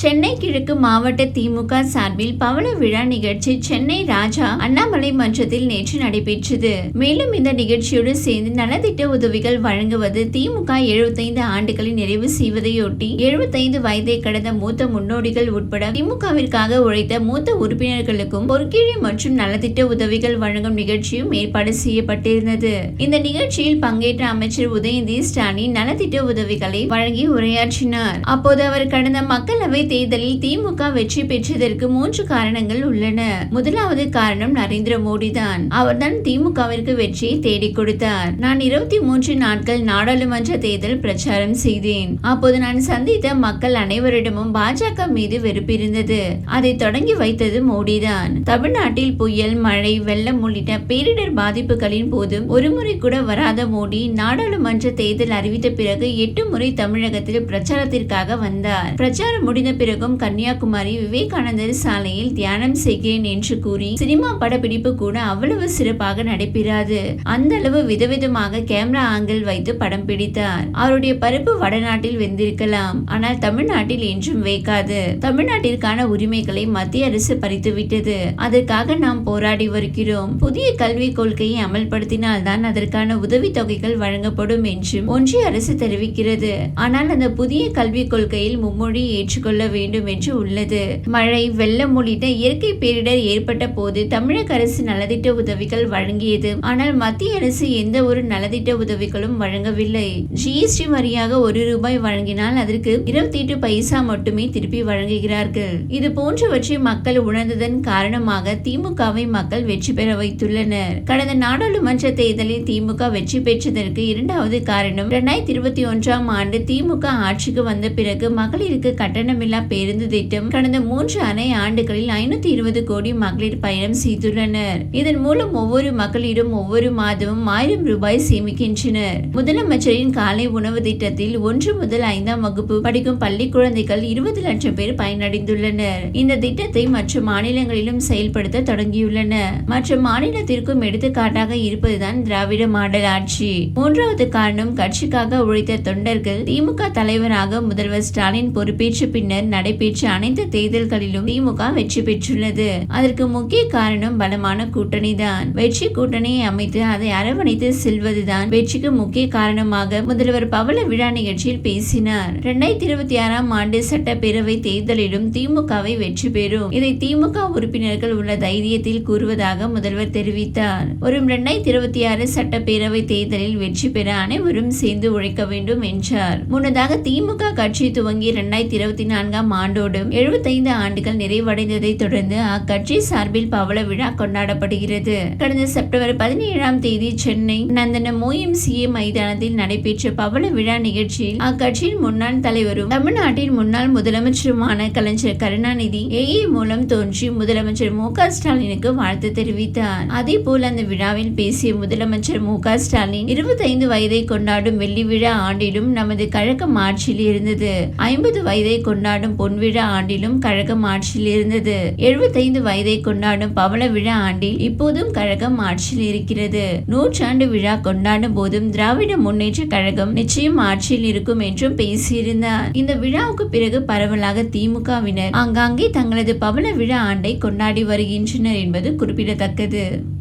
சென்னை கிழக்கு மாவட்ட திமுக சார்பில் பவள விழா நிகழ்ச்சி சென்னை ராஜா அண்ணாமலை மன்றத்தில் நேற்று நடைபெற்றது. மேலும் இந்த நிகழ்ச்சியோடு சேர்ந்து நலத்திட்ட உதவிகள் வழங்குவது திமுக 75 ஆண்டுகளை நிறைவு செய்வதையொட்டி 75 வயதை கடந்த மூத்த முன்னோடிகள் உட்பட திமுகவிற்காக உழைத்த மூத்த உறுப்பினர்களுக்கும் பொற்கிழி மற்றும் நலத்திட்ட உதவிகள் வழங்கும் நிகழ்ச்சியும் ஏற்பாடு செய்யப்பட்டிருந்தது. இந்த நிகழ்ச்சியில் பங்கேற்ற அமைச்சர் உதயநிதி ஸ்டாலின் நலத்திட்ட உதவிகளை வழங்கி உரையாற்றினார். அப்போது அவர் கடந்த மக்களவை தேர்தலில் திமுக வெற்றி பெற்றதற்கு மூன்று காரணங்கள் உள்ளன. முதலாவது காரணம் நரேந்திர மோடி தான் அவர்தான் திமுகவிற்கு வெற்றியை தேடிக் கொடுத்தார். நான் இருபத்தி மூன்று நாட்கள் நாடாளுமன்ற தேர்தல் பிரச்சாரம் செய்தேன். அப்போது நான் சந்தித்த மக்கள் அனைவரிடமும் பாஜக மீது வெறுப்பு இருந்தது அதை தொடங்கி வைத்தது மோடிதான். தமிழ்நாட்டில் புயல் மழை வெள்ளம் உள்ளிட்ட பேரிடர் பாதிப்புகளின் போதும் ஒருமுறை கூட வராத மோடி நாடாளுமன்ற தேர்தல் அறிவித்த பிறகு எட்டு முறை தமிழகத்தில் பிரச்சாரத்திற்காக வந்தார். பிரச்சாரம் முடிந்த பிறகும் கன்னியாகுமரி விவேகானந்தர் சாலையில் தியானம் செய்கிறேன் என்று கூறி சினிமா படப்பிடிப்பு கூட அவ்வளவு சிறப்பாக நடைபெறாது. அந்த அளவு விதவிதமாக கேமரா ஆங்கிள் வைத்து படம் பிடித்தார். அவருடைய பருப்பு வடநாட்டில் வெந்திருக்கலாம். ஆனால் தமிழ்நாட்டில் என்றும் வேக்காது. தமிழ்நாட்டிற்கான உரிமைகளை மத்திய அரசு பறித்துவிட்டது. அதற்காக நாம் போராடி வருகிறோம். புதிய கல்விக் கொள்கையை அமல்படுத்தினால் தான் அதற்கான உதவி தொகைகள் வழங்கப்படும் என்றும் ஒன்றிய அரசு தெரிவிக்கிறது. ஆனால் அந்த புதிய கல்விக் கொள்கையில் மும்மொழி ஏற்றுக்கொள்ள வேண்டும் என்று உள்ளது. மழை வெள்ளம் உள்ளிட்ட இயற்கை பேரிடர் ஏற்பட்ட போது தமிழக அரசு நலத்திட்ட உதவிகள் வழங்கியது. ஆனால் மத்திய அரசு எந்த ஒரு நலத்திட்ட உதவிகளும் வழங்கவில்லை. ஜிஎஸ்டி வரியாக ஒரு ரூபாய் வழங்கினால் அதற்கு இருபத்தி எட்டு பைசா மட்டுமே திருப்பி வழங்குகிறார்கள். இது போன்றவற்றை மக்கள் உணர்ந்ததன் காரணமாக திமுகவை மக்கள் வெற்றி பெற வைத்துள்ளனர். கடந்த நாடாளுமன்ற தேர்தலில் திமுக வெற்றி பெற்றதற்கு இரண்டாவது காரணம் இரண்டாயிரத்தி இருபத்தி ஒன்றாம் ஆண்டு திமுக ஆட்சிக்கு வந்த பிறகு மகளிருக்கு கட்டணமில்லா பேருந்து திட்டம் கடந்த மூன்று அரை ஆண்டுகளில் ஐநூத்தி இருபது கோடி மகளிர் பயணம் செய்துள்ளனர். இதன் மூலம் ஒவ்வொரு மகளிரும் ஒவ்வொரு மாதமும் ஆயிரம் ரூபாய் சேமிக்கின்றனர். முதலமைச்சரின் காலை உணவு திட்டத்தில் ஒன்று முதல் ஐந்தாம் வகுப்பு படிக்கும் பள்ளி குழந்தைகள் இருபது லட்சம் பேர் பயனடைந்துள்ளனர். இந்த திட்டத்தை மற்ற மாநிலங்களிலும் செயல்படுத்த தொடங்கியுள்ளன மற்ற மாநிலத்திற்கும் எடுத்துக்காட்டாக இருப்பதுதான் திராவிட மாடல் ஆட்சி மூன்றாவது காரணம் கட்சிக்காக உழைத்த தொண்டர்கள் திமுக தலைவராக முதல்வர் ஸ்டாலின் பொறுப்பேற்ற பின்னர் நடைபெற்ற அனைத்து தேர்தல்களிலும் திமுக வெற்றி பெற்றுள்ளது. அதற்கு முக்கிய காரணம் பலமான கூட்டணி தான். வெற்றி கூட்டணியை அமைத்து அதை அரவணைத்து செல்வதுதான் வெற்றிக்கு முக்கிய காரணமாக முதல்வர் பவள விழா நிகழ்ச்சியில் பேசினார். இரண்டாயிரத்தி இருபத்தி ஆறாம் ஆண்டு சட்டப்பேரவை தேர்தலிலும் திமுகவை வெற்றி பெறும். இதை திமுக உறுப்பினர்கள் உள்ள தைரியத்தில் கூறுவதாக முதல்வர் தெரிவித்தார். வரும் இரண்டாயிரத்தி இருபத்தி ஆறு சட்டப்பேரவை தேர்தலில் வெற்றி பெற அனைவரும் சேர்ந்து உழைக்க வேண்டும் என்றார். முன்னதாக திமுக கட்சி துவங்கி இரண்டாயிரத்தி இருபத்தி நான்காம் ஆண்டோடு எழுபத்தைந்து ஆண்டுகள் நிறைவடைந்ததை தொடர்ந்து அக்கட்சி சார்பில் பவள விழா கொண்டாடப்படுகிறது. கடந்த செப்டம்பர் பதினேழாம் தேதி சென்னை நந்தனம் ஓஎம்சிஏ மைதானத்தில் நடைபெற்ற பவள விழா நிகழ்ச்சியில் அக்கட்சியின் முன்னாள் தலைவரும் தமிழ்நாட்டின் முன்னாள் முதலமைச்சருமான கலைஞர் கருணாநிதி ஏஏ மூலம் தோன்றி முதலமைச்சர் மு க ஸ்டாலினுக்கு வாழ்த்து தெரிவித்தார். அதே போல் அந்த விழாவில் பேசிய முதலமைச்சர் மு க ஸ்டாலின் இருபத்தைந்து வயதை கொண்டாடும் வெள்ளி விழா ஆண்டிலும் நமது கழக மார்ச்சில் இருந்தது. ஐம்பது வயதை கொண்டாடும் கொண்டாடும் பொன்விழா ஆண்டிலும் கழகம் ஆட்சியில் இருந்தது. எழுபத்தைந்து வயதை கொண்டாடும் பவள விழா ஆண்டில் இப்போதும் கழகம் ஆட்சியில் இருக்கிறது. நூற்றாண்டு விழா கொண்டாடும் போதும் திராவிட முன்னேற்ற கழகம் நிச்சயம் ஆட்சியில் இருக்கும் என்றும் பேசியிருந்தார். இந்த விழாவுக்கு பிறகு பரவலாக திமுகவினர் ஆங்காங்கே தங்களது பவள விழா ஆண்டை கொண்டாடி வருகின்றனர் என்பது குறிப்பிடத்தக்கது.